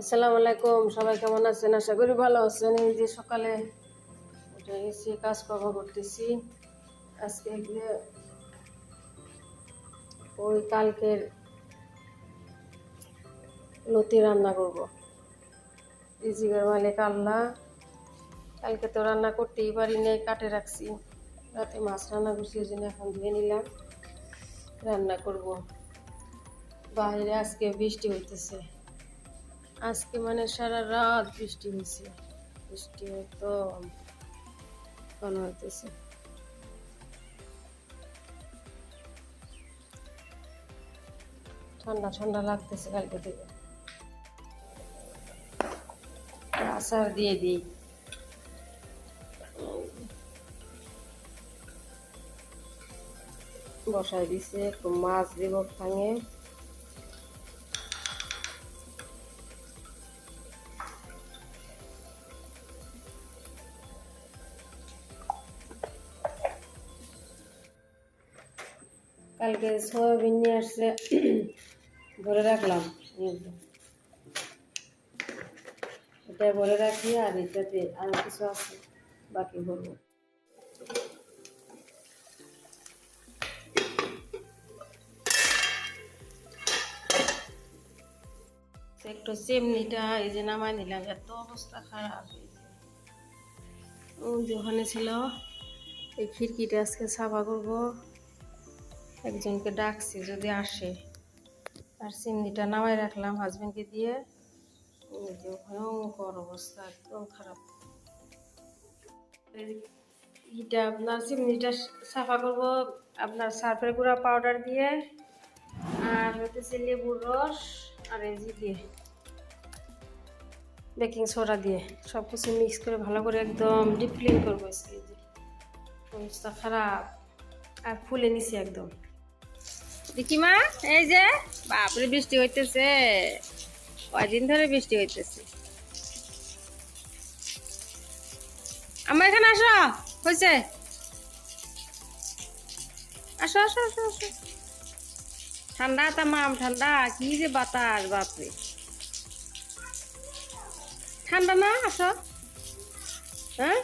আসসালামু আলাইকুম, সবাই কেমন আছেন? আশা করি ভালো আছেন। এই যে সকালে উঠে গেছি, কাজকর্ম করতেছি। আজকে গিয়ে ওই কালকের লতি রান্না করব। রিজিকের মালিক আল্লাহ, কালকে তো রান্না করতেই পারি নাই, কাটে রাখছি। রাতে মাছ রান্না করছি, ওই জন্য এখন ধুয়ে নিলাম, রান্না করব। বাইরে আজকে বৃষ্টি হইতেছে। আজকে মানে সারা রাত বৃষ্টি হয়েছে। বৃষ্টি একদম ভালো হইতেছে। ঠান্ডা ঠান্ডা লাগতেছে কালকে থেকে। দিয়ে দিই। বসাই দিছে, একটু মাছ দিব ভাঙে। কালকে সয়াবিন নিয়ে আসলে ভরে রাখলাম। এটা ভরে রাখি আর এটাতে আর কিছু আছে, বাকি ভরবো। একটু চেমনিটা এই যে নামাই নিলাম, এত অবস্থা খারাপ। এই যে ওই যে ওখানে ছিল, এই খিড়কিটা আজকে সাফা করব। একজনকে ডাকছি, যদি আসে। আর চিমনিটা নামাই রাখলাম হাজবেন্ডকে দিয়ে। ভয়ঙ্কর অবস্থা, একদম খারাপ। এটা আপনার চিমনিটা সাফা করব, আপনার সার্ফের গুঁড়া পাউডার দিয়ে, আর হতেছে লেবুর রস, আর যে দিয়ে বেকিং সোডা দিয়ে। সব কিছু মিক্স করে ভালো করে একদম ডিপ ক্লিন করব অবস্থা খারাপ, আর ফুলে নিছি একদম। দেখি মা? এই যে, বাপরে, বৃষ্টি হইতেছে। কয়দিন ধরে বৃষ্টি হইতেছে। আমার এখানে আসো। হয়েছে আসো আসো আসো আসো। ঠান্ডা তামাম ঠান্ডা। কি যে বাতাস, বাপরে। ঠান্ডা না, আসো। হ্যাঁ?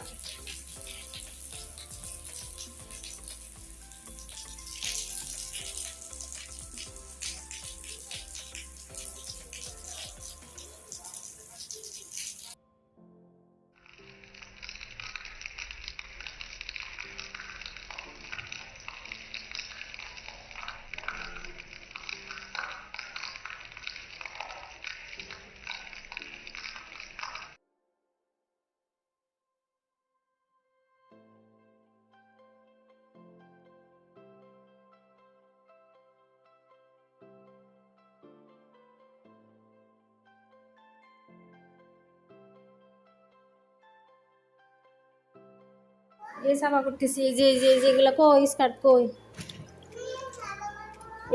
এই সাফা করতেছি এই যে যে এই যে কই? স্কার্ট কই?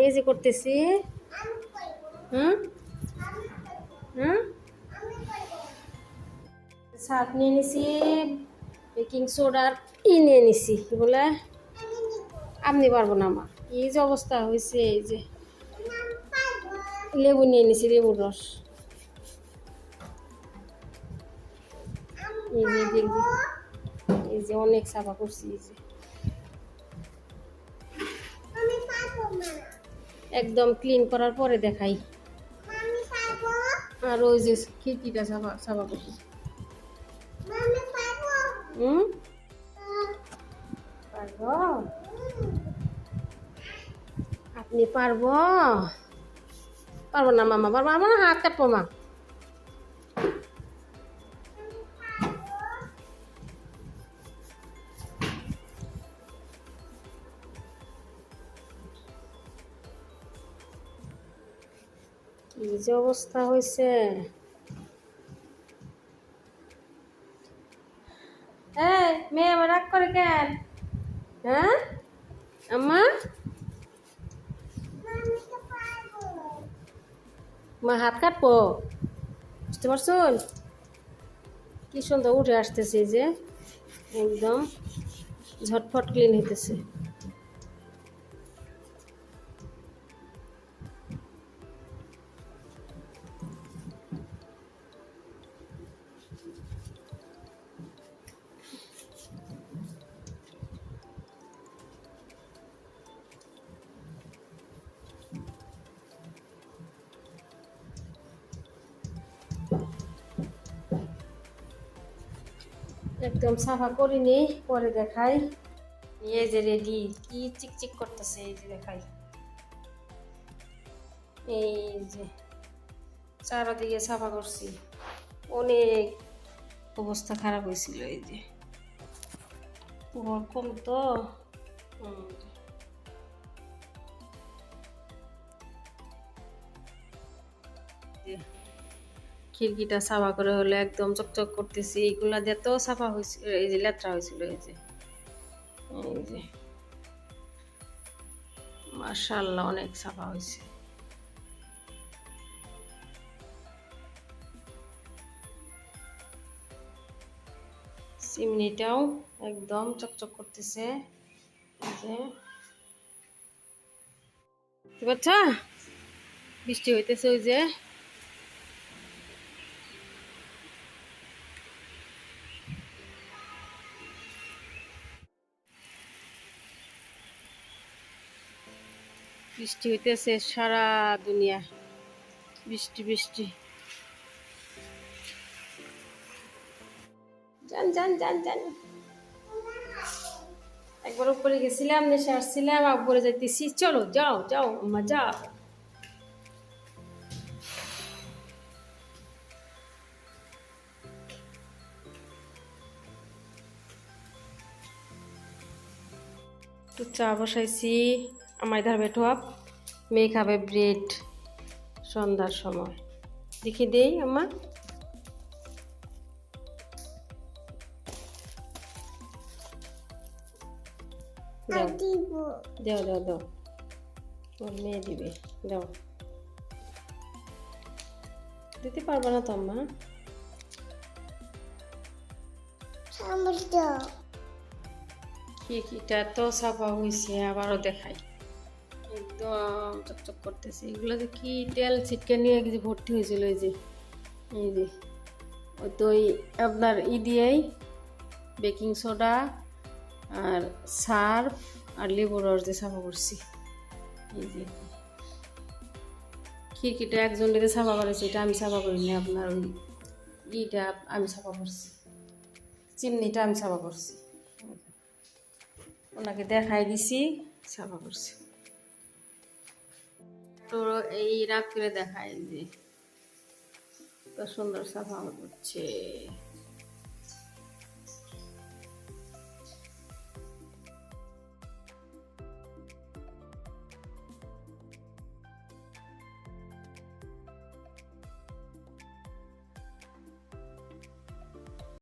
এই যে করতেছি। হুম? হুম? সার্ফ নিয়ে নিছি বেকিং সোডার ই নিয়ে নিছি বলে? আপনি পারব না আমার এই যে অবস্থা হয়েছে এই যে। লেবু নিয়ে নিছি লেবুর রস। এই যে যে, এই যে অনেক সাফা করছি এই যে। একদম ক্লিন করার পরে দেখাই। আর ওই যে খিড়কিটা সাফা সাফা করছি হুম? পারব? আপনি পারব? পারব না মামা পারব আমার হাত কাটবো মা। যে অবস্থা হয়েছে? এই মেয়ে আমার রাগ করে কেন? হ্যাঁ? আম্মা? মা হাত কাটবো? বুঝতে পারছুন কি সুন্দর উঠে আসতেছে যে একদম ঝটফট ক্লিন হইতেছে। একদম সাফা করিনি পরে দেখাই। এই যে রেডি কি চিকচিক করতেছে এই যে দেখাই। এই যে চারদিকে সাফা করছি। অনেক অবস্থা খারাপ হয়েছিল এই যে। কম তো, হুম। খিড়কিটা সাফা করে হলে একদম চকচক করতেছি। এইগুলা দিয়ে তো সাফা হয়েছিল এই যে লেত্রা হয়েছিল এই যে। এই যে। মার্শাল্লাহ অনেক সাফা হয়েছে চিমনিটাও একদম চকচক করতেছে। এই যে। বৃষ্টি হইতেছে ওই যে। বৃষ্টি হইতেছে সারা দুনিয়া। বৃষ্টি বৃষ্টি। যান যান যান যান। একবার উপরে গেছিলাম দেশে আসছিলাম উপরে যাইতেছি। চলো, যাও যাও, আম্মা, যাও। তো চা বসাইছি। আমার ধার বেঠো আপ মেয়ে খাবে ব্রেড সন্ধ্যার সময়। দেখি দেই আম্মা। দাও। দাও দাও দাও। ওর মেয়ে দিবে। দাও। দিতে পারব না তো আম্মা। খিড়কিটা তো সাফা হয়েছে আবারও দেখাই। একদম চকচক করতেছে। এগুলো যে কি তেল ছিটকে নিয়ে কিছু ভর্তি হয়েছিল এই যে এই যে। ওই তো আপনার ই দিয়েই বেকিং সোডা আর সার্ফ আর লেবুর রস দিয়ে সাফা করছি। এই যে। খিড়কিটা একজন দিকে সাফা করেছে এটা আমি সাফা করিনি আপনার ওই ইটা আমি সাফা করছি। চিমনিটা আমি সাফা করছি। ওনাকে দেখাই দিছি, সাফা করছি। তো এই রাত্রে দেখায় যে। তো সুন্দর সাফা করছে